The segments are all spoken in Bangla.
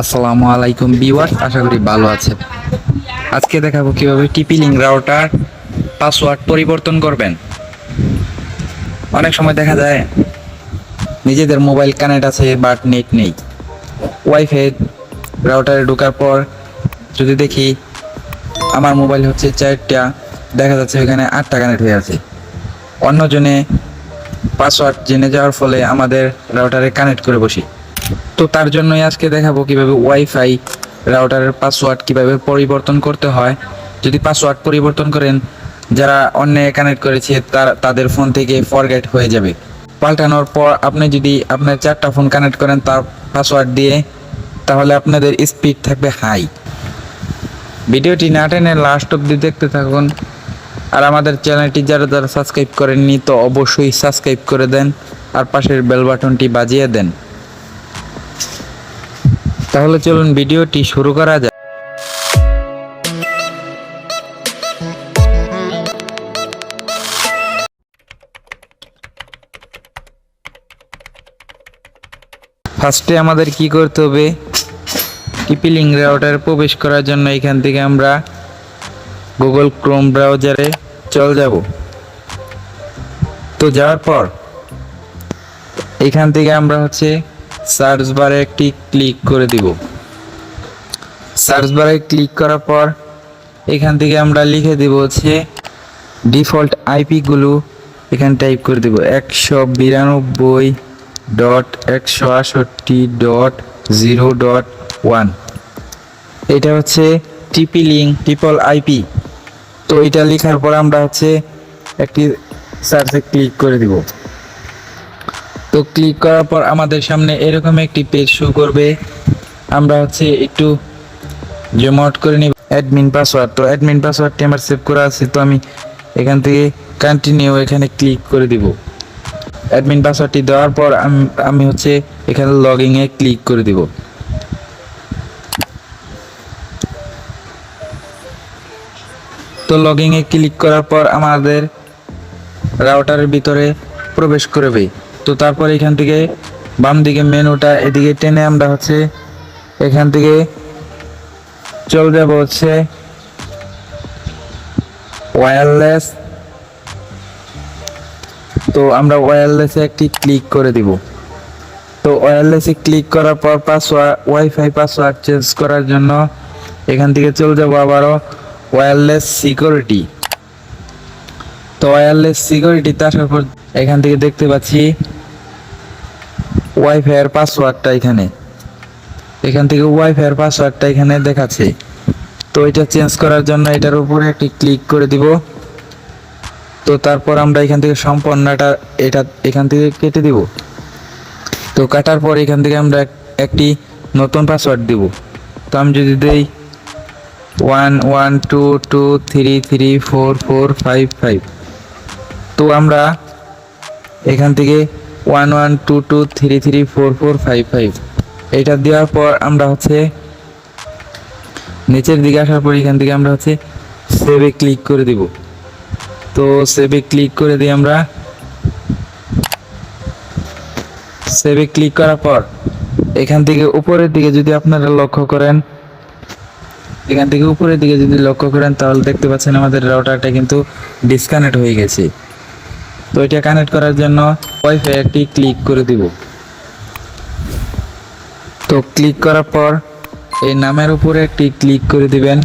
আসসালামু আলাইকুম বিওয়ার আশা করি ভালো আছেন। আজকে দেখাবো কীভাবে টিপি লিঙ্ক রাউটার পাসওয়ার্ড পরিবর্তন করবেন। অনেক সময় দেখা যায় নিজেদের মোবাইল কানেক্ট আছে, বাট নেট নেই। ওয়াইফাই রাউটারে ঢোকার পর যদি দেখি আমার মোবাইল হচ্ছে চারটা, দেখা যাচ্ছে ওখানে আটটা কানেক্ট হয়ে আছে। অন্যজনে পাসওয়ার্ড জেনে যাওয়ার ফলে আমাদের রাউটারে কানেক্ট করে বসি। তো তার জন্যই আজকে দেখাবো কীভাবে ওয়াইফাই রাউটারের পাসওয়ার্ড কীভাবে পরিবর্তন করতে হয়। যদি পাসওয়ার্ড পরিবর্তন করেন, যারা অন্য কানেক্ট করেছে, তার, তাদের ফোন থেকে ফরগেট হয়ে যাবে। পাল্টানোর পর আপনি যদি আপনার চারটা ফোন কানেক্ট করেন, তার পাসওয়ার্ড দিয়ে, তাহলে আপনাদের স্পিড থাকবে হাই ভিডিওটি না টেনে লাস্ট অব্দি দেখতে থাকুন। আর আমাদের চ্যানেলটি যারা যারা সাবস্ক্রাইব করেননি, তো অবশ্যই সাবস্ক্রাইব করে দেন। আর পাশের বেল বাটনটি বাজিয়ে দেন। তাহলে চলুন ভিডিওটি শুরু করা যাক। ফার্স্টে আমাদের কি করতে হবে? টিপিলিং রাউটারে প্রবেশ করার জন্য এখান থেকে আমরা গুগল ক্রোম ব্রাউজারে চল যাব। তো যাওয়ার পর এখান থেকে আমরা হচ্ছে সার্চ বারে একটি ক্লিক করে দিব। সার্চ বারে ক্লিক করার পর এখান থেকে আমরা লিখে দিব হচ্ছে ডিফল্ট আইপি গুলো এখানে টাইপ করে দিব একশো বিরানব্বই ডট একশো আষট্টি ডট জিরো ডট ওয়ান। এটা হচ্ছে টিপি লিঙ্ক ট্রিপল আইপি। তো এটা লেখার পর আমরা হচ্ছে একটি সার্চে ক্লিক করে দিব। তো ক্লিক করার পর আমাদের সামনে এরকম একটি পেজ শো করবে। আমরা হচ্ছে একটু জুম করে নিব। অ্যাডমিন পাসওয়ার্ড তো অ্যাডমিন পাসওয়ার্ডটি আমার সেভ করা আছে, তো আমি এখান থেকে কন্টিনিউ এখানে ক্লিক করে দিব। অ্যাডমিন পাসওয়ার্ডটি দেওয়ার পর আম- আমি হচ্ছে এখানে লগইন এ ক্লিক করে দিব। তো লগইন এ ক্লিক করার পর আমাদের রাউটারের ভিতরে প্রবেশ করবে। তো তারপর এখান থেকে বাম দিকে মেনুটা এদিকে টেনে আমরা হচ্ছে এখান থেকে চলে যাব হচ্ছে ওয়্যারলেস তো আমরা ওয়্যারলেসে একটি ক্লিক করে দিব। তো ওয়্যারলেসে ক্লিক করার পর পাসওয়ার্ড ওয়াইফাই পাসওয়ার্ড চেঞ্জ করার জন্য এখান থেকে চলে যাব আবারও ওয়্যারলেস সিকিউরিটি তো ওয়্যারলেস সিকিউরিটিতে আসার পর এখান থেকে দেখতে পাচ্ছি ওয়াইফাই এর পাসওয়ার্ডটা এখানে। এখান থেকে ওয়াইফাই এর পাসওয়ার্ডটা এখানে দেখাচ্ছে। তো এটা চেঞ্জ করার জন্য এটার উপরে একটি ক্লিক করে দিব। তো তারপর আমরা এখান থেকে সম্পন্নটা এটা এখান থেকে কেটে দিব। তো কাটার পর এখান থেকে আমরা একটি নতুন পাসওয়ার্ড দিব। তো আমি যদি দেই one one, two two, three three, four four, five five. তো আমরা এখান থেকে one one two two three three four four five five এটা দেওয়ার পর আমরা হচ্ছে নিচের দিকে আসার পর এখান থেকে আমরা হচ্ছে সেভে ক্লিক করে দিব। তো সেভে ক্লিক করে দিই আমরা সেভে ক্লিক করার পর এখান থেকে উপরের দিকে যদি আপনারা লক্ষ্য করেন, এখান থেকে উপরের দিকে যদি লক্ষ্য করেন তাহলে দেখতে পাচ্ছেন আমাদের রাউটারটা কিন্তু ডিসকানেক্ট হয়ে গেছে। তো এটা কানেক্ট করার জন্য ওয়াইফাই একটি ক্লিক করে দিব। তো ক্লিক করার পর এই নামের উপরে একটি ক্লিক করে দিবেন।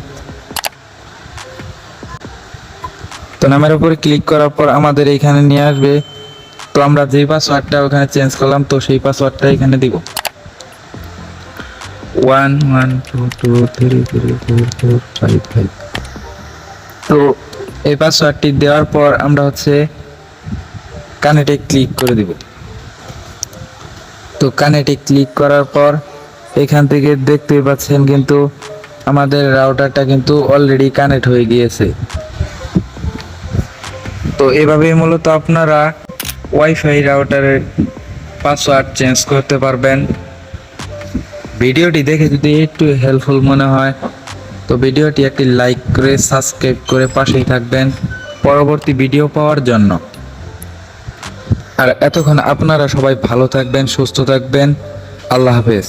তো নামের উপরে ক্লিক করার পর আমাদের এখানে নিয়ে আসবে। তো আমরা যে পাসওয়ার্ডটা ওখানে চেঞ্জ করলাম, তো সেই পাসওয়ার্ডটা এখানে দিব। One one two two three three four four five five তো এই পাসওয়ার্ডটি দেওয়ার পর আমরা হচ্ছে কানেক্টে ক্লিক করে দিব। তো কানেক্টে ক্লিক করার পর এখান থেকে দেখতে পাচ্ছেন কিন্তু আমাদের রাউটারটা কিন্তু অলরেডি কানেক্ট হয়ে গিয়েছে। তো এভাবেই মূলত আপনারা ওয়াইফাই রাউটারের পাসওয়ার্ড চেঞ্জ করতে পারবেন। ভিডিওটি দেখে যদি একটু হেল্পফুল মনে হয়, তো ভিডিওটি একটি লাইক করে সাবস্ক্রাইব করে পাশেই থাকবেন। পরবর্তী ভিডিও পাওয়ার জন্য। আর এতক্ষণ আপনারা সবাই ভালো থাকবেন সুস্থ থাকবেন। আল্লাহ হাফেজ।